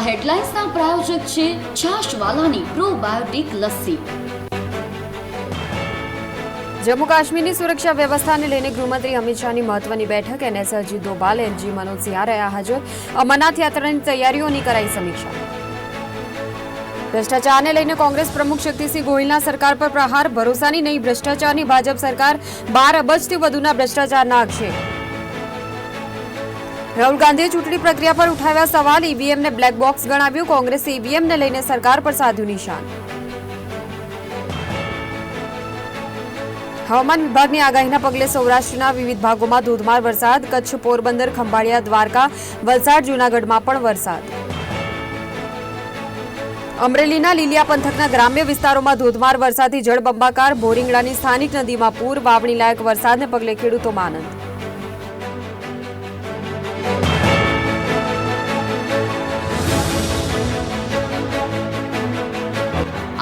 આ હેડલાઇન્સના પ્રાયોજક છે છાશવાલાની પ્રોબાયોટિક લસ્સી. જમ્મુ કાશ્મીરની સુરક્ષા વ્યવસ્થાને લઈને ગૃહમંત્રી અમિત શાહની મહત્વની બેઠક એનએસજી દોભાલ, એનજી મનોજ સિંહા રહ્યા હાજર. અમરનાથ યાત્રાની તૈયારીઓની કરાઈ સમીક્ષા. ભ્રષ્ટાચારને લઈને કોંગ્રેસ પ્રમુખ શક્તિસિંહ ગોહિલના સરકાર પર પ્રહાર, ભરોસાની નહીં, ભ્રષ્ટાચારની ભાજપ સરકાર બાર અબજથી વધુના ભ્રષ્ટાચારના આક્ષેપ. રાહુલ ગાંધીએ ચૂંટણી પ્રક્રિયા પર ઉઠાવ્યા સવાલ, ઈવીએમને બ્લેક બોક્સ ગણાવ્યું, કોંગ્રેસે ઈવીએમને લઈને સરકાર પર સાધ્યું નિશાન. હવામાન વિભાગની આગાહીના પગલે સૌરાષ્ટ્રના વિવિધ ભાગોમાં ધોધમાર વરસાદ, કચ્છ, પોરબંદર, ખંભાળિયા, દ્વારકા, વલસાડ, જૂનાગઢમાં પણ વરસાદ. અમરેલીના લીલિયા પંથકના ગ્રામ્ય વિસ્તારોમાં ધોધમાર વરસાદથી જળબંબાકાર બોરિંગડાની સ્થાનિક નદીમાં પૂર, વાવણી લાયક વરસાદને પગલે ખેડૂતોમાં આનંદ.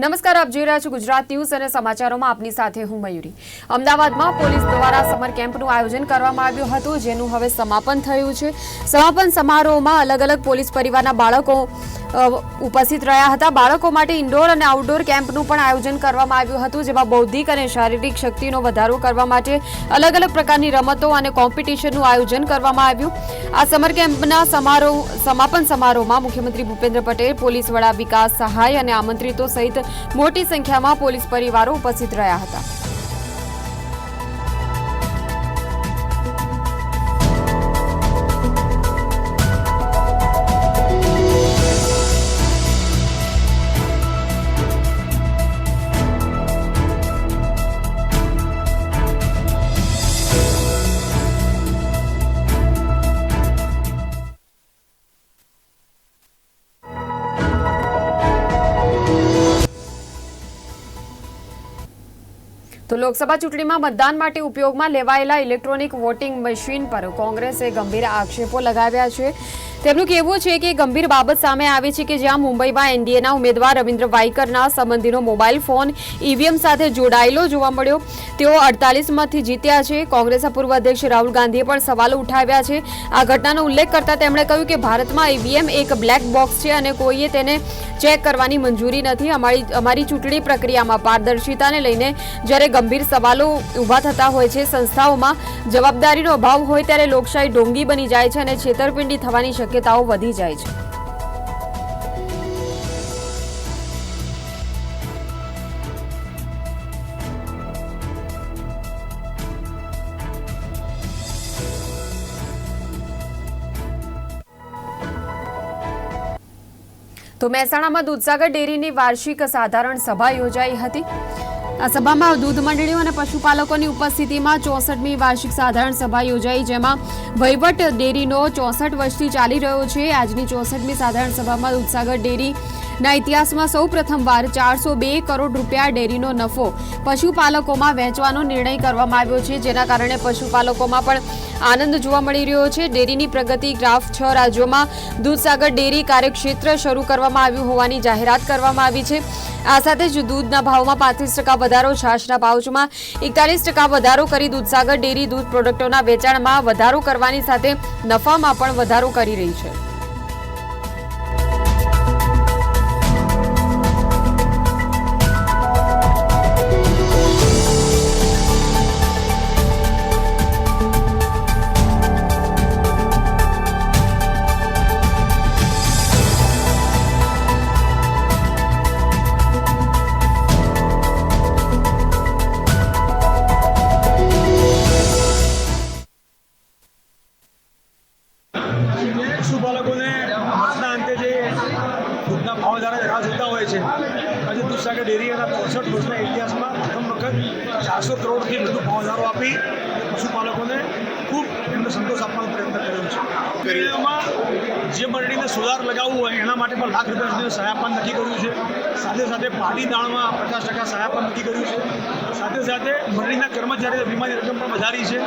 નમસ્કાર, આપ જોઈ રહ્યા છો ગુજરાત ન્યૂઝ અને સમાચારોમાં આપની સાથે હું મયુરી. અમદાવાદમાં પોલીસ દ્વારા સમર કેમ્પનું આયોજન કરવામાં આવ્યું હતું, જેનું હવે સમાપન થયું છે. સમાપન સમારોહમાં અલગ અલગ પોલીસ પરિવારના બાળકો ઉપસ્થિત રહ્યા હતા. બાળકો માટે ઇન્ડોર અને આઉટડોર કેમ્પનું પણ આયોજન કરવામાં આવ્યું હતું, જેમાં બૌદ્ધિક અને શારીરિક શક્તિનો વધારો કરવા માટે અલગ અલગ પ્રકારની રમતો અને કોમ્પિટિશનનું આયોજન કરવામાં આવ્યું. આ સમર કેમ્પના સમારોહ, સમાપન સમારોહમાં મુખ્યમંત્રી ભૂપેન્દ્ર પટેલ, પોલીસ વડા વિકાસ સહાય અને આમંત્રિતો સહિત મોટી સંખ્યામાં પોલીસ પરિવારો ઉપસ્થિત રહ્યા હતા. લોકસભા ચૂંટણીમાં મતદાન માટે ઉપયોગમાં લેવાયેલા ઇલેક્ટ્રોનિક વોટિંગ મશીન પર કોંગ્રેસે ગંભીર આક્ષેપો લગાવ્યા છે. તેમનું કહેવું છે કે ગંભીર બાબત સામે આવી છે કે જ્યાં મુંબઈમાં એનડીએના ઉમેદવાર રવિન્દ્ર વાઈકરના સંબંધીનો મોબાઈલ ફોન ઈવીએમ સાથે જોડાયેલો જોવા મળ્યો. તેઓ અડતાલીસમાંથી જીત્યા છે. કોંગ્રેસના પૂર્વ અધ્યક્ષ રાહુલ ગાંધીએ પણ સવાલો ઉઠાવ્યા છે. આ ઘટનાનો ઉલ્લેખ કરતા તેમણે કહ્યું કે ભારતમાં ઈવીએમ એક બ્લેક બોક્સ છે અને કોઈએ તેને ચેક કરવાની મંજૂરી નથી. અમારી અમારી ચૂંટણી પ્રક્રિયામાં પારદર્શિતાને લઈને જ્યારે ગંભીર સવાલો ઊભા થતા હોય છે સંસ્થાઓમાં જવાબદારીનો અભાવ હોય ત્યારે લોકશાહી ઢોંગી બની જાય છે અને છેતરપિંડી થવાની શક્યતાઓ વધી જાય છે. તો મહેસાણામાં દૂધસાગર ડેરીની વાર્ષિક સાધારણ સભા યોજાઈ હતી. આ સભામાં દૂધ મંડળીઓ અને પશુપાલકોની ઉપસ્થિતિમાં ચોસઠમી વાર્ષિક સાધારણ સભા યોજાઈ, જેમાં વહીવટ ડેરીનો ચોસઠ વર્ષથી ચાલી રહ્યો છે. આજની ચોસઠમી સાધારણ સભામાં દૂધસાગર ડેરીના ઇતિહાસમાં સૌ પ્રથમવાર ચારસો બે કરોડ રૂપિયા ડેરીનો નફો પશુપાલકોમાં વહેંચવાનો નિર્ણય કરવામાં આવ્યો છે. જેના કારણે પશુપાલકોમાં પણ આનંદ જોવા મળી રહ્યો છે. ડેરીની પ્રગતિ ગ્રાફ છ રાજ્યોમાં દૂધસાગર ડેરી કાર્યક્ષેત્ર શરૂ કરવામાં આવ્યું હોવાની જાહેરાત કરવામાં આવી છે. આ સાથે જ દૂધના ભાવમાં પાંત્રીસ ટકા વધારો, છાશના પાઉચમાં એકતાલીસ ટકા વધારો કરી દૂધસાગર ડેરી દૂધ પ્રોડક્ટોના વેચાણમાં વધારો કરવાની સાથે નફામાં પણ વધારો કરી રહી છે. લાખ રૂપિયા સુધીનું સહાય પણ નક્કી કર્યું છે. સાથે સાથે પાટી દાણમાં પચાસ ટકા સહાય પણ નક્કી કર્યું છે. સાથે સાથે મંડળીના કર્મચારીઓ વીમાની રકમ પણ વધારી છે.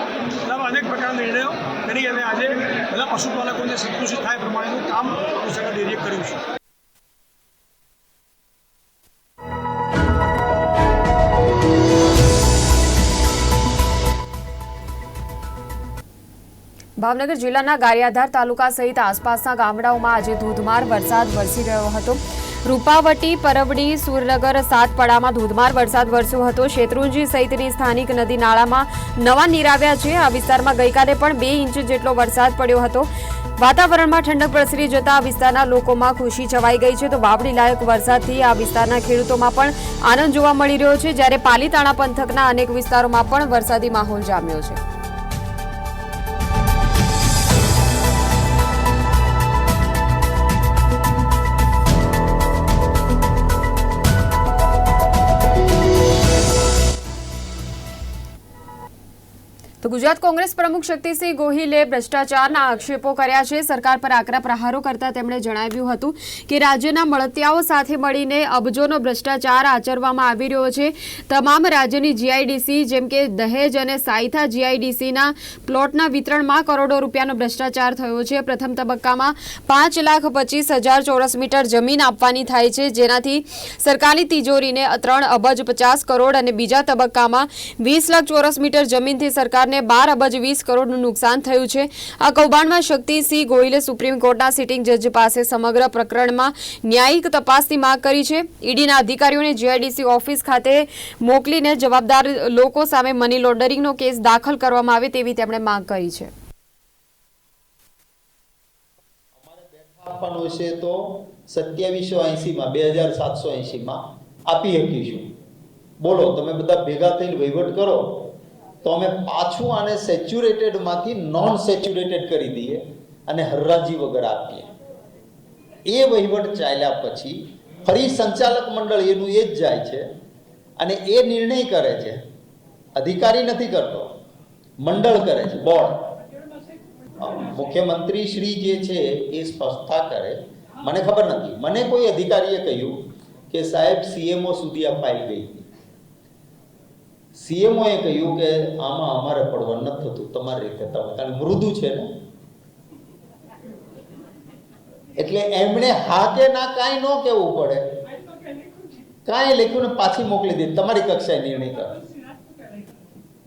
બરાબર અનેક પ્રકારના નિર્ણયો કરી અને આજે બધા પશુપાલકોને સંતુષ્ટ થાય પ્રમાણેનું કામ સરકાર ડેરીએ કર્યું છે. ભાવનગર જિલ્લાના ગારિયાધાર તાલુકા સહિત આસપાસના ગામડાઓમાં આજે ધોધમાર વરસાદ વરસી રહ્યો હતો. રૂપાવટી પરવડી સુરનગર, સાતપડામાં ધોધમાર વરસાદ વરસ્યો હતો. શેત્રુંજી સહિતની સ્થાનિક નદી નાળામાં નવા નીર છે. આ વિસ્તારમાં ગઈકાલે પણ બે ઇંચ જેટલો વરસાદ પડ્યો હતો. વાતાવરણમાં ઠંડક પ્રસરી જતા આ વિસ્તારના લોકોમાં ખુશી છવાઈ ગઈ છે. તો વાવડી લાયક વરસાદથી આ વિસ્તારના ખેડૂતોમાં પણ આનંદ જોવા મળી રહ્યો છે. જ્યારે પાલીતાણા પંથકના અનેક વિસ્તારોમાં પણ વરસાદી માહોલ જામ્યો છે. તો ગુજરાત કોંગ્રેસ પ્રમુખ શક્તિસિંહ ગોહિલે ભ્રષ્ટાચારના આક્ષેપો કર્યા છે. સરકાર પર આકરા પ્રહારો કરતા તેમણે જણાવ્યું હતું કે રાજ્યના મળતિયાઓ સાથે મળીને અબજોનો ભ્રષ્ટાચાર આચરવામાં આવી રહ્યો છે. તમામ રાજ્યની જીઆઈડીસી જેમ કે દહેજ અને સાયથા જીઆઈડીસીના પ્લોટના વિતરણમાં કરોડો રૂપિયાનો ભ્રષ્ટાચાર થયો છે. પ્રથમ તબક્કામાં પાંચ લાખ પચીસ હજાર ચોરસ મીટર જમીન આપવાની થાય છે. જેનાથી સરકારની તિજોરીને ત્રણ અબજ પચાસ કરોડ અને બીજા તબક્કામાં વીસ લાખ ચોરસ મીટર જમીનથી સરકારને બાર અબજ વીસ કરોડનું નુકસાન થયું છે. આ કૌભાંડમાં શક્તિસિંહ ગોહિલે સુપ્રીમ કોર્ટના સિટિંગ જજ પાસે સમગ્ર પ્રકરણમાં ન્યાયિક તપાસની માંગ કરી છે. ઈડીના અધિકારીઓને જીઆઈડીસી ઓફિસ ખાતે મોકલીને જવાબદાર લોકો સામે મની લોન્ડરિંગનો કેસ દાખલ કરવામાં આવે તેવી તેમણે માંગ કરી છે. આપવાનું હશે તો સત્યાવીસો એંશીમાં બે હજાર સાતસો એંશીમાં આપી શકીશું. બોલો, તમે બધા ભેગા થઈને વહીવટ કરો. તો અમે પાછું આને સેચ્યુરેટેડમાંથી નોન સેચ્યુરેટેડ કરી દઈએ અને હરરાજી વગર આપીએ. એ વહીવટ ચાલ્યા પછી ફરી સંચાલક મંડળ એનું એ જ જાય છે અને એ નિર્ણય કરે છે. અધિકારી નથી કરતો, મંડળ કરે છે, બોર્ડ. મુખ્યમંત્રી શ્રી જે છે એ સ્પષ્ટતા કરે. મને ખબર નથી. મને કોઈ અધિકારીએ કહ્યું કે સાહેબ સીએમઓ સુધી આ ફાઇલ ગઈ. સીએમઓએ કહ્યું કે આમાં અમારે પડવા નથી થતું, તમારી રીતે તમે કારણ મૃદુ છે ને. એટલે એમણે હા કે ના કાંઈ ન કહેવું પડે. કાંઈ લખ્યું ને પાછી મોકલી દીધી તમારી કક્ષાએ નિર્ણય કરો.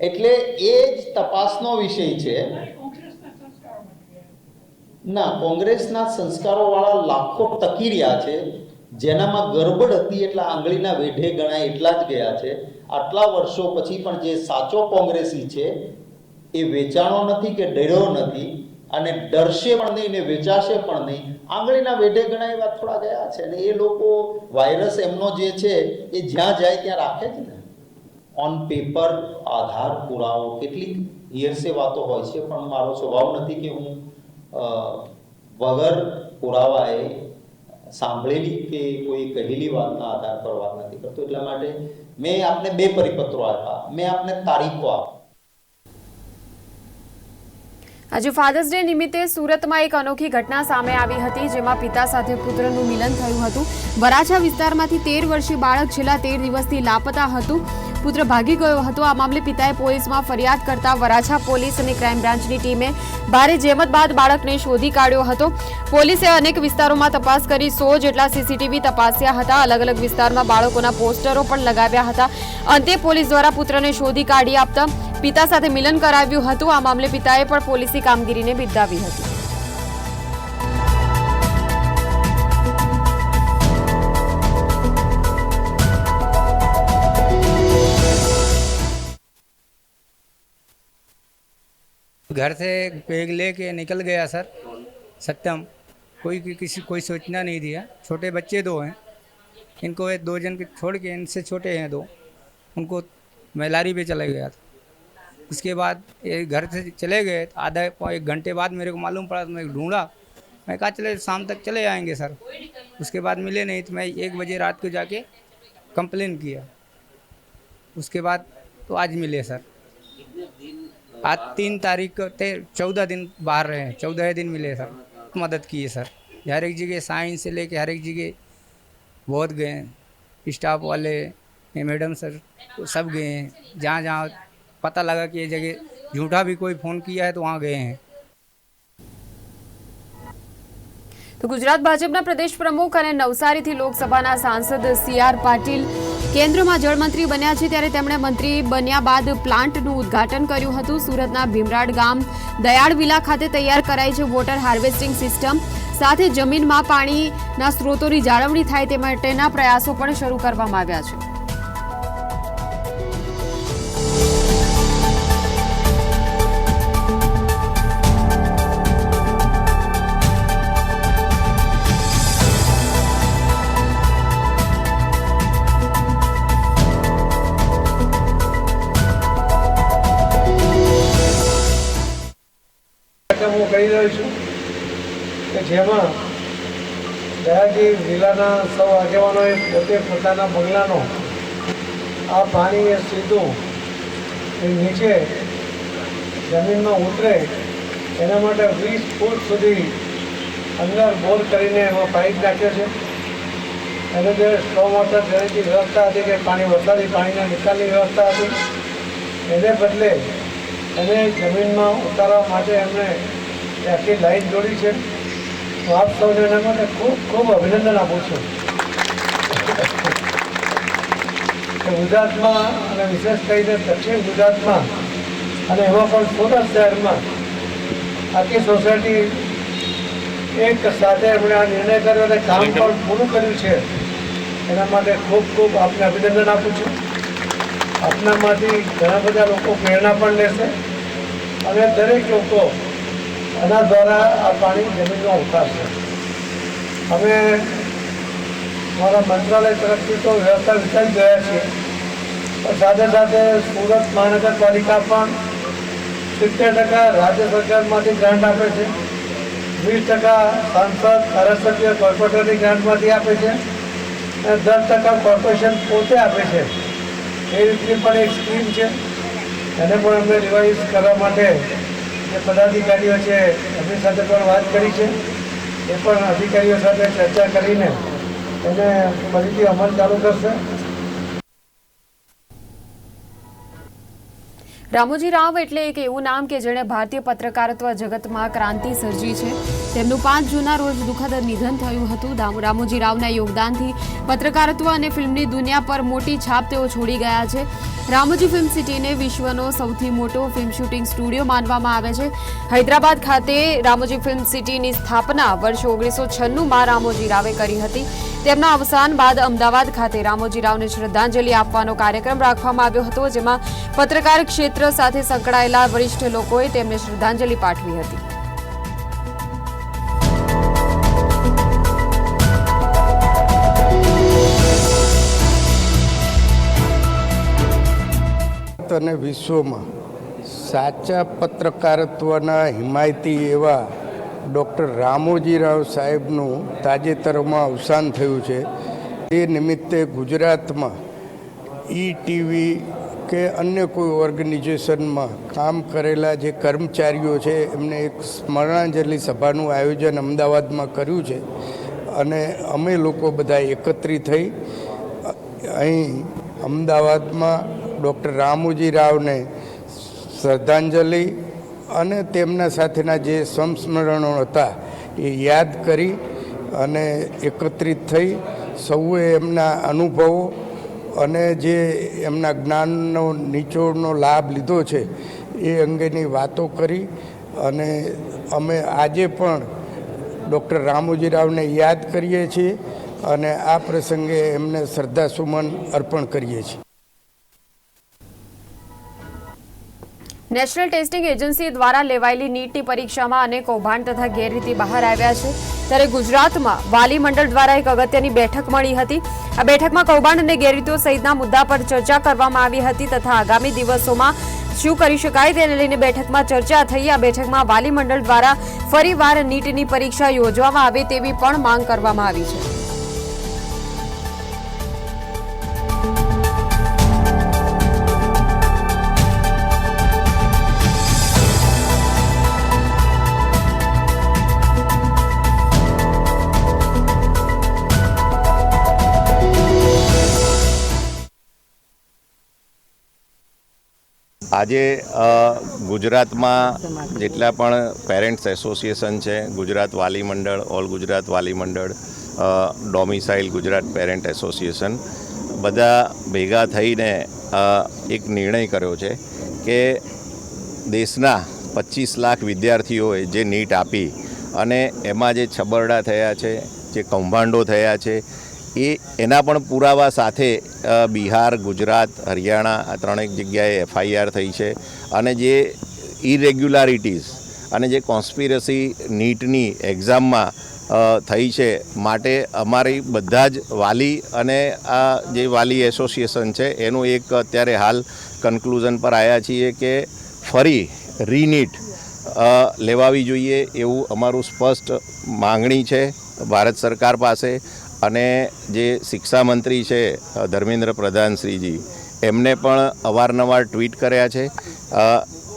એટલે એ જ તપાસનો વિષય છે. ના, કોંગ્રેસના સંસ્કારોવાળા લાખો તકીર્યા છે. જેનામાં ગરબડ હતી એટલા આંગળીના વેઢે ગણાય એટલા જ ગયા છે. આટલા વર્ષો પછી પણ જે સાચો કોંગ્રેસી છે એ વેચાણો નથી કે ડર્યો નથી અને ડરશે પણ નહીં ને વેચાશે પણ નહીં. આંગળીના વેઢે ગણાય એવા થોડા ગયા છે અને એ લોકો વાયરસ એમનો જે છે એ જ્યાં જાય ત્યાં રાખે જ ને. ઓન પેપર આધાર પુરાવો કેટલીક હિયરસે વાતો હોય છે પણ મારો સ્વભાવ નથી કે હું વગર વગર પુરાવાએ સાંભળેલી કે કોઈ કહેલી વાતના આધાર પર વાત નથી કરતો. એટલા માટે મેં આપને બે પરિપત્રો આપ્યા. મેં આપને તારીખો આપી. આજે ફાધર્સ ડે નિમિત્તે સુરતમાં એક અનોખી ઘટના સામે આવી હતી, જેમાં પિતા સાથે પુત્રનું મિલન થયું હતું. વરાછા વિસ્તારમાંથી તેર વર્ષીય બાળક છેલ્લા તેર દિવસથી લાપતા હતું. પુત્ર ભાગી ગયો હતો. આ મામલે પિતાએ પોલીસમાં ફરિયાદ કરતા વરાછા પોલીસ અને ક્રાઇમ બ્રાન્ચની ટીમે ભારે જેમત બાદ બાળકને શોધી કાઢ્યો હતો. પોલીસે અનેક વિસ્તારોમાં તપાસ કરી સો જેટલા સીસીટીવી તપાસ્યા હતા. અલગ અલગ વિસ્તારમાં બાળકોના પોસ્ટરો પણ લગાવ્યા હતા. અંતે પોલીસ દ્વારા પુત્રને શોધી કાઢી આપતા પિતા સાથે મિલન કરાવ્યું હતું. આ મામલે પિતાએ પણ પોલીસી કામગીરીને બિરદાવી હતી. घर से बैग लेके निकल गया सर, सत्यम। कोई किसी, कोई सोचना नहीं दिया। छोटे बच्चे दो हैं। इनको ये दो जन के छोड़ के, इनसे छोटे हैं दो। उनको मैलारी पे चला गया था। उसके बाद ये घर से चले गए। आधा एक घंटे बाद मेरे को मालूम पड़ा तो मैं ढूंढा। मैं कहा, चले, शाम तक चले आएँगे सर। उसके बाद मिले नहीं तो मैं एक बजे रात को जाके कंप्लेन किया। उसके बाद तो आज मिले सर। आज तीन तारीख को ते चौदह दिन बाहर रहे हैं चौदह दिन मिले सर मदद की है सर हर एक जगह साइंस से लेके हर एक जगह बहुत गए हैं स्टाफ वाले ये मैडम सर वो सब गए हैं जहाँ जहाँ पता लगा कि ये जगह झूठा भी कोई फ़ोन किया है तो वहाँ गए हैं તો ગુજરાત ભાજપના પ્રદેશ પ્રમુખ અને નવસારીથી લોકસભાના સાંસદ સી આર પાટીલ કેન્દ્રમાં જળમંત્રી બન્યા છે ત્યારે તેમણે મંત્રી બન્યા બાદ પ્લાન્ટનું ઉદ્ઘાટન કર્યું હતું. સુરતના ભીમરાડ ગામ દયાળ વિલા ખાતે તૈયાર કરાઈ છે વોટર હાર્વેસ્ટિંગ સિસ્ટમ. સાથે જમીનમાં પાણીના સ્ત્રોતોની જાળવણી થાય તે માટેના પ્રયાસો પણ શરૂ કરવામાં આવ્યા છે. જેમાં દયાજી જિલ્લાના સૌ આગેવાનોએ પોતે પોતાના બંગલાનો આ પાણી એ સીધું નીચે જમીનમાં ઉતરે એના માટે વીસ ફૂટ સુધી અંદર બોર કરીને એમાં પાઇપ નાખ્યો છે. અને જે સ્ટ્રોમ મોટર ડ્રેનેજની વ્યવસ્થા હતી કે પાણી વરસાદી પાણીના નિકાલની વ્યવસ્થા હતી. એને બદલે એને જમીનમાં ઉતારવા માટે એમણે ત્યાંથી લાઈન જોડી છે. હું આપ સૌને એના માટે ખૂબ ખૂબ અભિનંદન આપું છું. કે ગુજરાતમાં અને વિશેષ કરીને દક્ષિણ ગુજરાતમાં અને એમાં પણ સુરત શહેરમાં આખી સોસાયટી એક સાથે એમણે આ નિર્ણય કર્યો અને કામ પણ પૂરું કર્યું છે. એના માટે ખૂબ ખૂબ આપને અભિનંદન આપું છું. આપનામાંથી ઘણા બધા લોકો પ્રેરણા પણ લેશે. અને દરેક લોકો આના દ્વારા આ પાણી જમીનમાં ઉતારશે અમે મારા મંત્રાલય તરફથી તો વ્યવસ્થા વિચારી ગયા છીએ. સાથે સાથે સુરત મહાનગરપાલિકા પણ સિત્તેર ટકા રાજ્ય સરકારમાંથી ગ્રાન્ટ આપે છે. વીસ ટકા સાંસદ, ધારાસભ્ય કોર્પોરેટરની ગ્રાન્ટમાંથી આપે છે. અને દસ ટકા કોર્પોરેશન પોતે આપે છે. એ રીતની પણ એક સ્કીમ છે. એને પણ અમે રિવાઇઝ કરવા માટે પદાધિકારીઓ છે, એમની સાથે પણ વાત કરી છે. એ પણ અધિકારીઓ સાથે ચર્ચા કરીને એને ફરીથી અમલ ચાલુ કરશે. રામોજી રાવ એટલે એક એવું નામ કે જેણે ભારતીય પત્રકારત્વ જગતમાં ક્રાંતિ સર્જી છે. તેમનું પાંચ જૂના રોજ દુઃખદ નિધન થયું હતું. રામોજી રાવના યોગદાનથી પત્રકારત્વ અને ફિલ્મની દુનિયા પર મોટી છાપ તેઓ છોડી ગયા છે. રામોજી ફિલ્મ સિટીને વિશ્વનો સૌથી મોટો ફિલ્મ શૂટિંગ સ્ટુડિયો માનવામાં આવે છે. હૈદરાબાદ ખાતે રામોજી ફિલ્મ સિટીની સ્થાપના વર્ષ ઓગણીસો છન્નુંમાં રામોજી રાવે કરી હતી. તેમના અવસાન બાદ અમદાવાદ ખાતે રામોજી રાવને શ્રદ્ધાંજલિ આપવાનો કાર્યક્રમ રાખવામાં આવ્યો હતો, જેમાં પત્રકાર ક્ષેત્ર સાથે સંકળાયેલા વરિષ્ઠ લોકોએ તેમને શ્રદ્ધાંજલિ પાઠવી હતી. ભારત અને વિશ્વમાં સાચા પત્રકારત્વના હિમાયતી એવા ડૉક્ટર રામોજીરાવ સાહેબનું તાજેતરમાં અવસાન થયું છે. તે નિમિત્તે ગુજરાતમાં ઈ ટીવી કે અન્ય કોઈ ઓર્ગેનાઇઝેશનમાં કામ કરેલા જે કર્મચારીઓ છે, એમને એક સ્મરણાંજલિ સભાનું આયોજન અમદાવાદમાં કર્યું છે અને અમે લોકો બધા એકત્રિત થઈ અહીં અમદાવાદમાં ડૉક્ટર રામુજી રાવને શ્રદ્ધાંજલિ અને તેમના સાથેના જે સંસ્મરણો હતા એ યાદ કરી અને એકત્રિત થઈ સૌએ એમના અનુભવો અને જે એમના જ્ઞાનનો, નિચોડનો લાભ લીધો છે એ અંગેની વાતો કરી અને અમે આજે પણ ડૉક્ટર રામોજી રાવને યાદ કરીએ છીએ અને આ પ્રસંગે એમને શ્રદ્ધાસુમન અર્પણ કરીએ છીએ. નેશનલ ટેસ્ટિંગ એજન્સી દ્વારા લેવાયેલી નીટની પરીક્ષામાં અનેક કૌભાંડ તથા ગેરરીતિ બહાર આવ્યા છે. ત્યારે ગુજરાતમાં વાલી મંડળ દ્વારા એક અગત્યની બેઠક મળી હતી. આ બેઠકમાં કૌભાંડ અને ગેરરીતિઓ સહિતના મુદ્દા પર ચર્ચા કરવામાં આવી હતી તથા આગામી દિવસોમાં શું કરી શકાય તેને લઈને બેઠકમાં ચર્ચા થઈ. આ બેઠકમાં વાલી મંડળ દ્વારા ફરીવાર નીટની પરીક્ષા યોજવામાં આવે તેવી પણ માંગ કરવામાં આવી છે. આજે ગુજરાતમાં જેટલા પણ પેરેન્ટ્સ એસોસિએશન છે, ગુજરાત વાલી મંડળ, ઓલ ગુજરાત વાલી મંડળ ડોમિસાઇલ ગુજરાત પેરેન્ટ એસોસિએશન, બધા ભેગા થઈને એક નિર્ણય કર્યો છે કે દેશના પચીસ લાખ વિદ્યાર્થીઓએ જે નીટ આપી અને એમાં જે છબરડા થયા છે, જે કૌભાંડો થયા છે એ એના પણ પુરાવા સાથે બિહાર, ગુજરાત, હરિયાણા, આ ત્રણેક જગ્યાએ એફઆઈઆર થઈ છે. અને જે ઇરેગ્યુલારિટીઝ અને જે કોન્સ્પિરસી નીટની એક્ઝામમાં થઈ છે માટે અમારી બધા જ વાલી અને આ જે વાલી એસોસિએશન છે, એનું એક અત્યારે હાલ કન્ક્લુઝન પર આવ્યા છીએ કે ફરી રીનીટ લેવાવી જોઈએ એવું અમારું સ્પષ્ટ માંગણી છે ભારત સરકાર પાસે. અને જે શિક્ષા મંત્રી છે અ, ધર્મેન્દ્ર પ્રધાન શ્રીજી એમને પણ અવારનવાર ટ્વીટ કર્યા છે અ,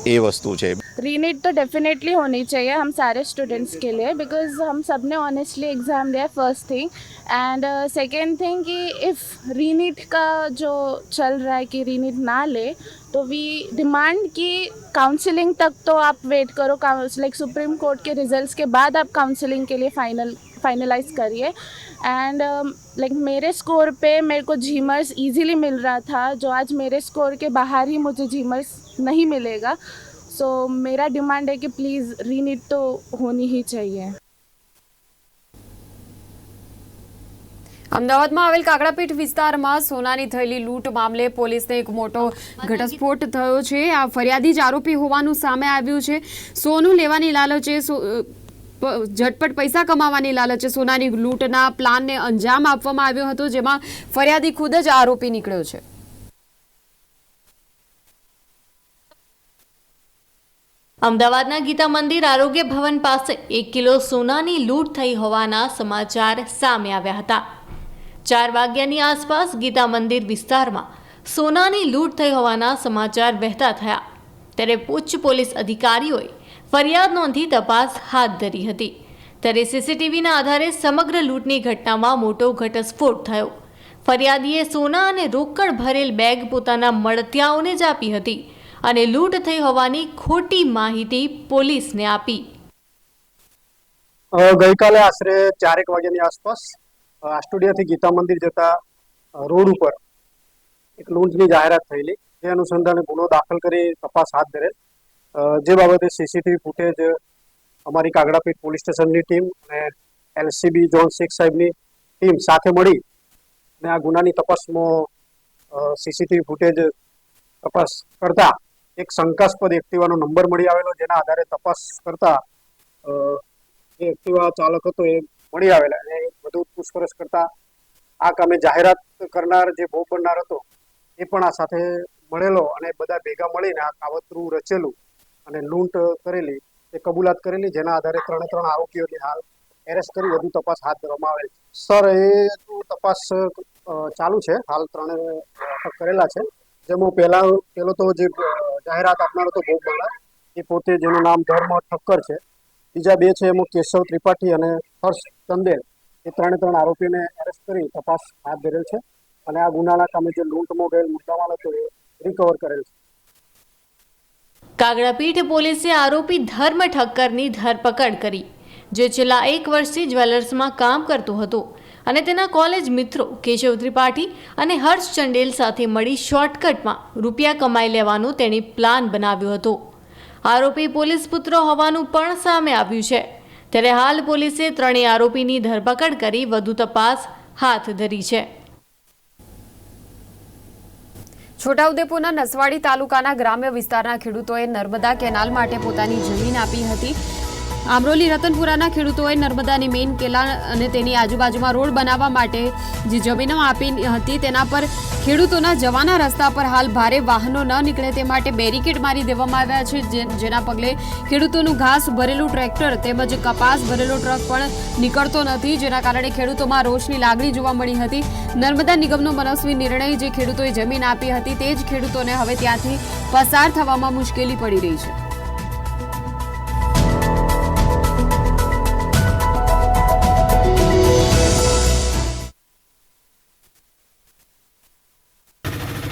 એ વસ્તુ છે रीनीट तो डेफिनेटली होनी चाहिए हम सारे स्टूडेंट्स के लिए बिकॉज हम सब ने ऑनेस्टली एग्ज़ाम दिया first thing and second thing कि इफ़ रीनीट का जो चल रहा है कि रीनीट ना ले तो वी डिमांड कि काउंसलिंग तक तो आप वेट करो लाइक सुप्रीम कोर्ट के रिजल्ट्स के बाद आप काउंसलिंग के लिए फाइनल फाइनलाइज करिए एंड लाइक मेरे स्कोर पे मेरे को झीमर्स इजीली मिल रहा था जो आज मेरे स्कोर के बाहर ही मुझे झीमर्स नहीं मिलेगा सो मेरा डिमांड है कि प्लीज़ रीनीट तो होनी ही चाहिए અમદાવાદમાં આવેલ કાકડાપીઠ વિસ્તારમાં સોનાની થયેલી લૂંટ મામલે પોલીસને એક મોટો ઘટસ્ફોટ થયો છે આ ફરિયાદી જ આરોપી હોવાનું સામે આવ્યું છે સોનું લેવાની લાલચે સો- અ, પ- ઝટપટ પૈસા કમાવાની લાલચે સોનાની લૂંટના પ્લાનને અંજામ આપવામાં આવ્યો હતો, જેમાં ફરિયાદી ખુદ જ આરોપી નીકળ્યો છે. અમદાવાદના ગીતા મંદિર આરોગ્ય ભવન પાસે એક કિલો સોનાની લૂંટ થઈ હોવાના સમાચાર સામે આવ્યા હતા. ચાર વાગ્યાની આસપાસ ગીતા મંદિર વિસ્તારમાં સોનાની લૂંટ થઈ હોવાના સમાચાર વહેતા થયા. ત્યારે ઉચ્ચ પોલીસ અધિકારીઓએ ફરિયાદ નોંધી તપાસ હાથ ધરી હતી. ત્યારે સીસીટીવીના આધારે સમગ્ર લૂંટની ઘટનામાં મોટો ઘટસ્ફોટ થયો. ફરિયાદીએ સોના અને રોકડ ભરેલ બેગ પોતાના મળતિયાઓને જ આપી હતી અને લૂંટ થઈ હોવાની ખોટી માહિતી પોલીસને આપી. ગઈકાલે આશરે ચારેક વાગ્યાની આસપાસ આસ્ટુડિયાથી ગીતા મંદિર જતા રોડ ઉપર એક લૂંટની જાહેરાત થયેલી. જે અનુસંધાને ગુનો દાખલ કરી તપાસ હાથ ધરેલ. જે બાબતે સીસીટીવી ફૂટેજ અમારી કાગડાપીઠ પોલીસ સ્ટેશનની ટીમ અને એલસીબી જોન શેખ સાહેબની ટીમ સાથે મળી અને આ ગુનાની તપાસમાં સીસીટીવી ફૂટેજ તપાસ કરતા એક શંકાસ્પદ એક્ટિવાનો નંબર મળી આવેલો, જેના આધારે તપાસ કરતા જે એક્ટિવા ચાલક હતો એ મળી આવેલા અને વધુ પૂછપરછ કરતા આ કામે જાહેરાત કરનાર જે ભોગ બનનાર હતો એ પણ આ સાથે મળેલો અને બધા ભેગા મળીને આ કાવતરું રચેલું અને લૂંટ કરેલી, એ કબૂલાત કરેલી, જેના આધારે ત્રણે ત્રણ આરોપીઓની હાલ એરેસ્ટ કરી વધુ તપાસ હાથ ધરવામાં આવેલ સર એ તપાસ ચાલુ છે. હાલ ત્રણે અટક કરેલા છે. જેમાં પહેલા પેલો તો જે જાહેરાત આપનારો તો ભોગ બનનાર એ પોતે જેનું નામ ધર્મ ઠક્કર છે. બીજા બે છે એમાં કેશવ ત્રિપાઠી અને હર્ષ ચંદેલ. એ ત્રણે ત્રણ આરોપીને એરેસ્ટ કરી તપાસ હાથ ધરેલ છે. અને આ ગુનાના કામે જે લૂંટમાં ગયેલ મુદ્દામાલ હતો, એ રિકવર કરેલ છે. કાગડાપીઠ પોલીસે આરોપી ધર્મ ઠક્કરની ધરપકડ કરી, જે છેલ્લા એક વર્ષથી જ્વેલર્સમાં કામ કરતો હતો. અને તેના કોલેજ મિત્રો કેશવ ત્રિપાઠી અને હર્ષ ચંડેલ સાથે મળી શોર્ટકટમાં રૂપિયા કમાઈ લેવાનો તેણે પ્લાન બનાવ્યો હતો. આરોપી પોલીસ પુત્ર હોવાનું પણ સામે આવ્યું છે. ત્યારે હાલ પોલીસે ત્રણેય આરોપીની ધરપકડ કરી વધુ તપાસ હાથ ધરી છે. છોટાઉદેપુરના નસવાડી તાલુકાના ગ્રામ્ય વિસ્તારના ખેડૂતોએ નર્મદા કેનાલ માટે પોતાની જમીન આપી હતી. આમરોલી રતનપુરાના ખેડૂતોએ નર્મદાની મેઇન કેલા અને તેની આજુબાજુમાં રોડ બનાવવા માટે જે જમીનો આપી હતી તેના પર ખેડૂતોના જવાના રસ્તા પર હાલ ભારે વાહનો ન નીકળે તે માટે બેરિકેડ મારી દેવામાં આવ્યા છે જેના પગલે ખેડૂતોનું ઘાસ ભરેલું ટ્રેક્ટર તેમજ કપાસ ભરેલો ટ્રક પણ નીકળતો નથી, જેના કારણે ખેડૂતોમાં રોષની લાગણી જોવા મળી હતી. નર્મદા નિગમનો મનસ્વી નિર્ણય જે ખેડૂતોએ જમીન આપી હતી તે જ ખેડૂતોને હવે ત્યાંથી પસાર થવામાં મુશ્કેલી પડી રહી છે.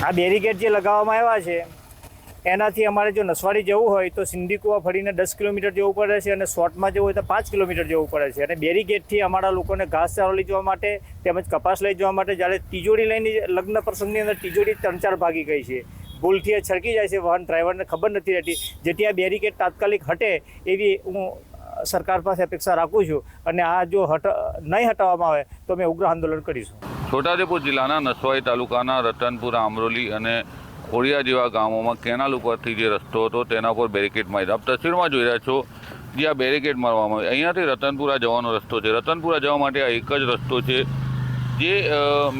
આ બેરિકેડ જે લગાવવામાં આવ્યા છે, એનાથી અમારે જો નસવાડી જવું હોય તો સિંધીકુવા ફરીને દસ કિલોમીટર જવું પડે છે અને શોર્ટમાં જવું હોય તો પાંચ કિલોમીટર જવું પડે છે. અને બેરીગેટથી અમારા લોકોને ઘાસ ચારો લઈ જવા માટે તેમજ કપાસ લઈ જવા માટે જ્યારે તિજોરી લઈને લગ્ન પ્રસંગની અંદર તિજોરી ત્રણ ચાર ભાગી ગઈ છે. ભૂલથી એ છલકી જાય છે, વાહન ડ્રાઈવરને ખબર નથી રહેતી. જેથી આ બેરીકેડ તાત્કાલિક હટે એવી હું સરકાર પાસે અપેક્ષા રાખું છું. અને આ જો હટ, નહીં હટાવવામાં આવે તો અમે ઉગ્ર આંદોલન કરીશું. છોટાઉદેપુર જિલ્લાના નસવાઈ તાલુકાના રતનપુર, આમરોલી અને ઓળિયા જેવા ગામોમાં કેનાલ ઉપરથી જે રસ્તો હતો તેના પર બેરિકેડ મારી આપ તસવીરમાં જોઈ રહ્યા છો જે આ બેરિકેડ મારવામાં આવે અહીંયાથી રતનપુરા જવાનો રસ્તો છે. રતનપુરા જવા માટે આ એક જ રસ્તો છે, જે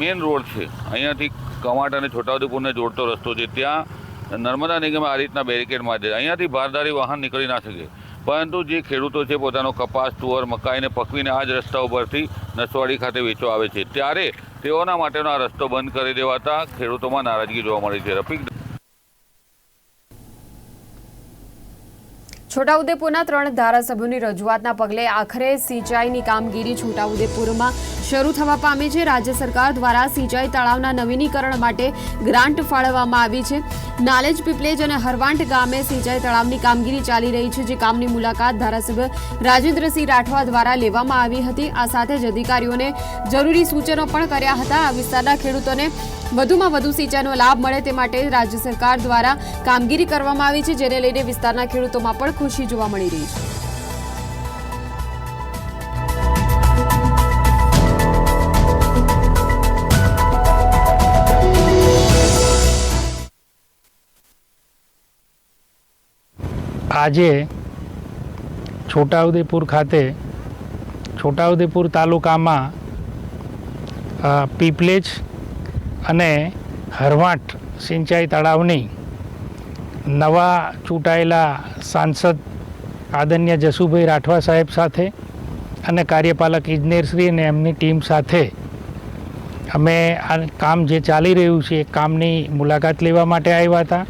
મેઇન રોડ છે. અહીંયાથી કમાટ અને છોટાઉદેપુરને જોડતો રસ્તો છે. ત્યાં નર્મદા નિગમે આ રીતના બેરિકેડ મારી દીધા. અહીંયાથી ભારદારી વાહન નીકળી ના શકે. પરંતુ જે ખેડૂતો છે પોતાનો કપાસ, તુવર, મકાઈને પકવીને આ જ રસ્તા ઉપરથી નસવાડી ખાતે વેચવા આવે છે. ત્યારે તેઓના માટેનો આ રસ્તો બંધ કરી દેવાતા ખેડૂતોમાં નારાજગી જોવા મળી છે. રફીક છોટાઉદેપુરના ત્રણ ધારાસભ્યોની રજૂઆતના પગલે આખરે સિંચાઈની કામગીરી છોટાઉદેપુરમાં શરૂ થવા પામી છે. રાજ્ય સરકાર દ્વારા સિંચાઈ તળાવના નવીનીકરણ માટે ગ્રાન્ટ ફાળવવામાં આવી છે. નાલેજ પીપલેજ અને હરવાંટ ગામે સિંચાઈ તળાવની કામગીરી ચાલી રહી છે, જે કામની મુલાકાત ધારાસભ્ય રાજેન્દ્રસિંહ રાઠવા દ્વારા લેવામાં આવી હતી. આ સાથે જ અધિકારીઓને જરૂરી સૂચનો પણ કર્યા હતા. આ વિસ્તારના ખેડૂતોને વધુમાં વધુ સિંચાઈનો લાભ મળે તે માટે રાજ્ય સરકાર દ્વારા કામગીરી કરવામાં આવી છે, જેને લઈને વિસ્તારના ખેડૂતોમાં પણ ખુશી જોવા મળી રહી છે. આજે છોટાઉદેપુર ખાતે, છોટાઉદેપુર તાલુકામાં પીપલેજ અને હરવાટ સિંચાઈ તળાવની નવા ચૂંટાયેલા સાંસદ આદરણીય જસુભાઈ રાઠવા સાહેબ સાથે અને કાર્યપાલક ઇજનેરશ્રી અને એમની ટીમ સાથે અમે આ કામ જે ચાલી રહ્યું છે એ કામની મુલાકાત લેવા માટે આવ્યા હતા.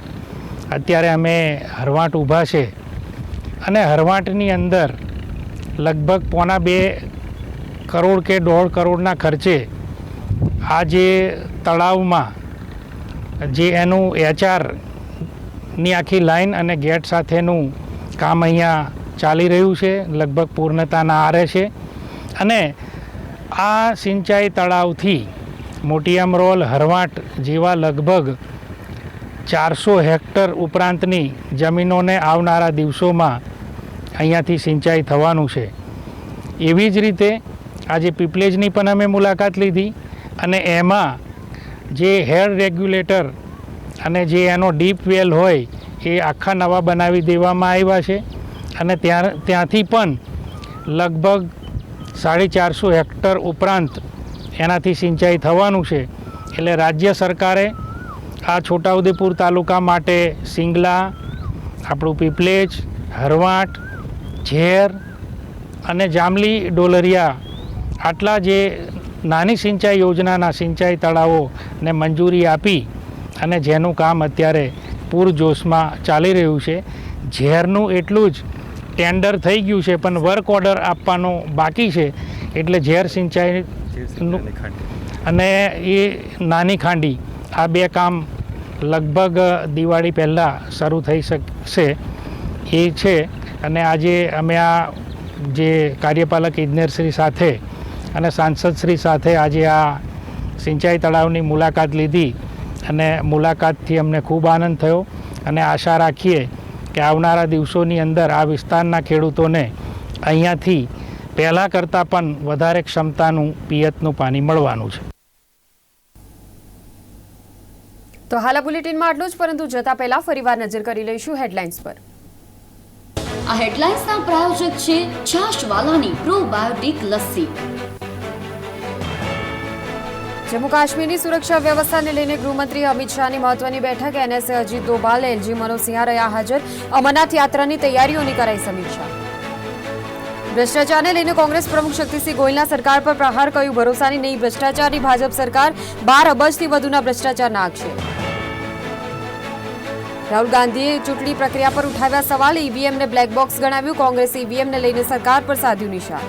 અત્યારે અમે હરવાટ ઊભા છે. અને હરવાટની અંદર લગભગ પોણા બે કરોડ કે દોઢ કરોડના ખર્ચે આ જે તળાવમાં જે એનું એચઆરની આખી લાઈન અને ગેટ સાથેનું કામ અહીંયા ચાલી રહ્યું છે, લગભગ પૂર્ણતાના આરે છે. અને આ સિંચાઈ તળાવથી મોટી અમરોલ, હરવાટ જેવા લગભગ ચારસો હેક્ટર ઉપરાંતની જમીનોને આવનારા દિવસોમાં અહીંયાથી સિંચાઈ થવાનું છે. એવી જ રીતે આજે પીપલેજની પણ અમે મુલાકાત લીધી અને એમાં જે હેર રેગ્યુલેટર અને જે એનો ડીપ વેલ હોય એ આખા નવા બનાવી દેવામાં આવ્યા છે અને ત્યાં ત્યાંથી પણ લગભગ સાડી ચારસો હેક્ટર ઉપરાંત એનાથી સિંચાઈ થવાનું છે. એટલે રાજ્ય સરકારે આ છોટાઉદેપુર તાલુકા માટે સિંગલા આપણું પીપલેજ હરવાટ ઝેર અને જાંબલી ડોલરિયા. આટલા જે નાની સિંચાઈ યોજનાના સિંચાઈ તળાવોને મંજૂરી આપી અને જેનું કામ અત્યારે પૂરજોશમાં ચાલી રહ્યું છે. ઝેરનું એટલું જ ટેન્ડર થઈ ગયું છે પણ વર્ક ઓર્ડર આપવાનો બાકી છે. એટલે ઝેર સિંચાઈનું અને એ નાની ખાંડી. આ બે કામ લગભગ દિવાળી પહેલાં શરૂ થઈ શકશે એ છે અને આજે અમે આ જે કાર્યપાલક ઇજનેરશ્રી સાથે અને સાંસદશ્રી સાથે આજે આ સિંચાઈ તળાવની મુલાકાત લીધી અને મુલાકાતથી અમને ખૂબ આનંદ થયો અને આશા રાખીએ કે આવનારા દિવસોની અંદર આ વિસ્તારના ખેડૂતોને અહીંયાથી પહેલાં કરતાં પણ વધારે ક્ષમતાનું પિયતનું પાણી મળવાનું છે. તો હાલ આ બુલેટિનમાં આટલું જ પરંતુ જતા પહેલા ફરીવાર નજર કરી લઈશું હેડલાઇન્સ પર. આ હેડલાઇન્સના પ્રાયોજક છે છાશવાલાની પ્રોબાયોટિક લસ્સી. જમ્મુ કાશ્મીરની સુરક્ષા વ્યવસ્થાને લઈને ગૃહમંત્રી અમિત શાહની મહત્વની બેઠક એનએસએ અજીત દોભાલ એલજી મનોસિંહા રહ્યા હાજર. અમરનાથ યાત્રાની તૈયારીઓની કરાઈ સમીક્ષા. ભ્રષ્ટાચારને લઈને કોંગ્રેસ પ્રમુખ શક્તિસિંહ ગોયલના સરકાર પર પ્રહાર કર્યું. ભરોસાની નહીં, ભ્રષ્ટાચારની ભાજપ સરકાર બાર અબજથી વધુના ભ્રષ્ટાચારના આક્ષેપ. રાહુલ ગાંધીએ ચૂંટણી પ્રક્રિયા પર ઉઠાવ્યા સવાલ ઈવીએમને બ્લેક બોક્સ ગણાવ્યું. કોંગ્રેસે ઈવીએમને લઈને સરકાર પર સાધ્યું નિશાન.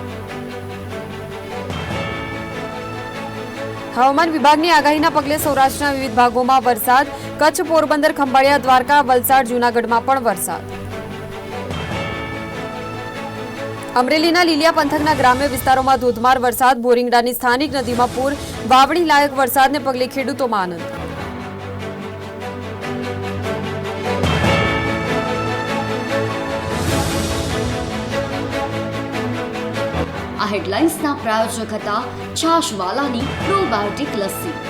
હવામાન વિભાગની આગાહીના પગલે સૌરાષ્ટ્રના વિવિધ ભાગોમાં વરસાદ. કચ્છ પોરબંદર, ખંભાળિયા, દ્વારકા, વલસાડ, જૂનાગઢમાં પણ વરસાદ. અમરેલીના લીલિયા પંથકના ગ્રામ્ય વિસ્તારોમાં ધોધમાર વરસાદ, બોરિંગડાની સ્થાનિક નદીમાં પૂર, વાવણી લાયક વરસાદને પગલે ખેડૂતોમાં આનંદ. આ હેડલાઇન્સના પ્રાયોજક હતા છાશવાલાની પ્રોબાયોટિક લસ્સી.